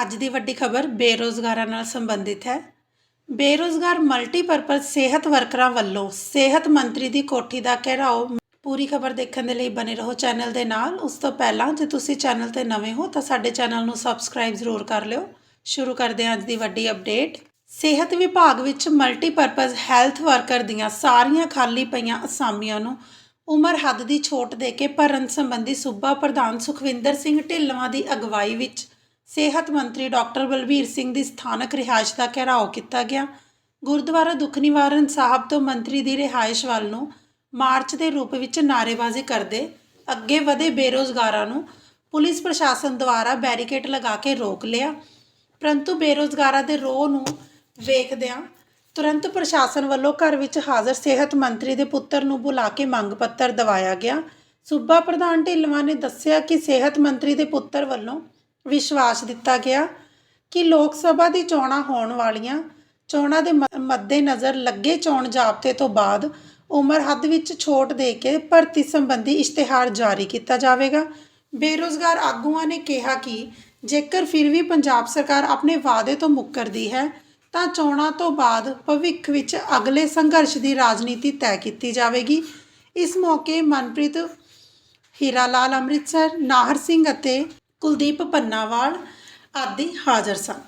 ਅੱਜ ਦੀ ਵੱਡੀ ਖਬਰ ਬੇਰੋਜ਼ਗਾਰਾਂ ਨਾਲ ਸੰਬੰਧਿਤ ਹੈ। ਬੇਰੋਜ਼ਗਾਰ ਮਲਟੀਪਰਪਜ਼ ਸਿਹਤ ਵਰਕਰਾਂ ਵੱਲੋਂ ਸਿਹਤ ਮੰਤਰੀ ਦੀ ਕੋਠੀ ਦਾ ਘੇਰਾਓ। ਪੂਰੀ ਖਬਰ ਦੇਖਣ ਦੇ ਲਈ ਬਨੇ ਰਹੋ ਚੈਨਲ ਦੇ ਨਾਲ। ਉਸ ਤੋਂ ਪਹਿਲਾਂ ਜੇ ਤੁਸੀਂ ਚੈਨਲ ਤੇ ਨਵੇਂ ਹੋ ਤਾਂ ਸਾਡੇ ਚੈਨਲ ਨੂੰ ਸਬਸਕ੍ਰਾਈਬ ਜ਼ਰੂਰ ਕਰ ਲਿਓ। ਸ਼ੁਰੂ ਕਰਦੇ ਹਾਂ ਅੱਜ ਦੀ ਵੱਡੀ ਅਪਡੇਟ। ਸਿਹਤ ਵਿਭਾਗ ਵਿੱਚ ਮਲਟੀਪਰਪਜ਼ ਹੈਲਥ ਵਰਕਰ ਦੀਆਂ ਸਾਰੀਆਂ ਖਾਲੀ ਪਈਆਂ ਅਸਾਮੀਆਂ ਨੂੰ ਉਮਰ ਹੱਦ ਦੀ ਛੋਟ ਦੇ ਕੇ ਭਰਨ ਸੰਬੰਧੀ ਸੂਬਾ ਪ੍ਰਧਾਨ ਸੁਖਵਿੰਦਰ ਸਿੰਘ ਢਿੱਲਵਾਂ ਦੀ ਅਗਵਾਈ ਵਿੱਚ ਸਿਹਤ ਮੰਤਰੀ ਡਾਕਟਰ ਬਲਬੀਰ ਸਿੰਘ ਦੀ ਸਥਾਨਕ ਰਿਹਾਇਸ਼ ਦਾ ਘੇਰਾਓ ਕੀਤਾ ਗਿਆ। ਗੁਰਦੁਆਰਾ ਦੁੱਖ ਨਿਵਾਰਨ ਸਾਹਿਬ ਤੋਂ ਮੰਤਰੀ ਦੀ ਰਿਹਾਇਸ਼ ਵੱਲ ਨੂੰ ਮਾਰਚ ਦੇ ਰੂਪ ਵਿੱਚ ਨਾਅਰੇਬਾਜ਼ੀ ਕਰਦੇ ਅੱਗੇ ਵਧੇ ਬੇਰੋਜ਼ਗਾਰਾਂ ਨੂੰ ਪੁਲਿਸ ਪ੍ਰਸ਼ਾਸਨ ਦੁਆਰਾ ਬੈਰੀਕੇਡ ਲਗਾ ਕੇ ਰੋਕ ਲਿਆ। ਪਰੰਤੂ ਬੇਰੋਜ਼ਗਾਰਾਂ ਦੇ ਰੋਹ ਨੂੰ ਵੇਖਦਿਆਂ ਤੁਰੰਤ ਪ੍ਰਸ਼ਾਸਨ ਵੱਲੋਂ ਘਰ ਵਿੱਚ ਹਾਜ਼ਰ ਸਿਹਤ ਮੰਤਰੀ ਦੇ ਪੁੱਤਰ ਨੂੰ ਬੁਲਾ ਕੇ ਮੰਗ ਪੱਤਰ ਦਵਾਇਆ ਗਿਆ। ਸੂਬਾ ਪ੍ਰਧਾਨ ਢਿੱਲਵਾਂ ਨੇ ਦੱਸਿਆ ਕਿ ਸਿਹਤ ਮੰਤਰੀ ਦੇ ਪੁੱਤਰ ਵੱਲੋਂ ਵਿਸ਼ਵਾਸ ਦਿੱਤਾ ਗਿਆ ਕਿ ਲੋਕ ਸਭਾ ਦੀ ਚੋਣਾਂ ਹੋਣ ਵਾਲੀਆਂ ਚੋਣਾਂ ਦੇ ਮ- ਮੱਦੇਨਜ਼ਰ ਲੱਗੇ ਚੋਣ ਜ਼ਾਬਤੇ ਤੋਂ ਬਾਅਦ ਉਮਰ ਹੱਦ ਵਿੱਚ ਛੋਟ ਦੇ ਕੇ ਭਰਤੀ ਸੰਬੰਧੀ ਇਸ਼ਤਿਹਾਰ ਜਾਰੀ ਕੀਤਾ ਜਾਵੇਗਾ। ਬੇਰੋਜ਼ਗਾਰ ਆਗੂਆਂ ਨੇ ਕਿਹਾ ਕਿ ਜੇਕਰ ਫਿਰ ਵੀ ਪੰਜਾਬ ਸਰਕਾਰ ਆਪਣੇ ਵਾਅਦੇ ਤੋਂ ਮੁੱਕਰਦੀ ਹੈ, ਤਾਂ ਚੋਣਾਂ ਤੋਂ ਬਾਅਦ ਭਵਿੱਖ ਵਿੱਚ ਅਗਲੇ ਸੰਘਰਸ਼ ਦੀ ਰਾਜਨੀਤੀ ਤੈਅ ਕੀਤੀ ਜਾਵੇਗੀ। ਇਸ ਮੌਕੇ ਮਨਪ੍ਰੀਤ ਹੀਰਾ ਲਾਲ ਅੰਮ੍ਰਿਤਸਰ, ਨਾਹਰ ਸਿੰਘ ਅਤੇ ਕੁਲਦੀਪ ਪੰਨਾਵਾਲ ਆਦਿ ਹਾਜ਼ਰ ਸਨ।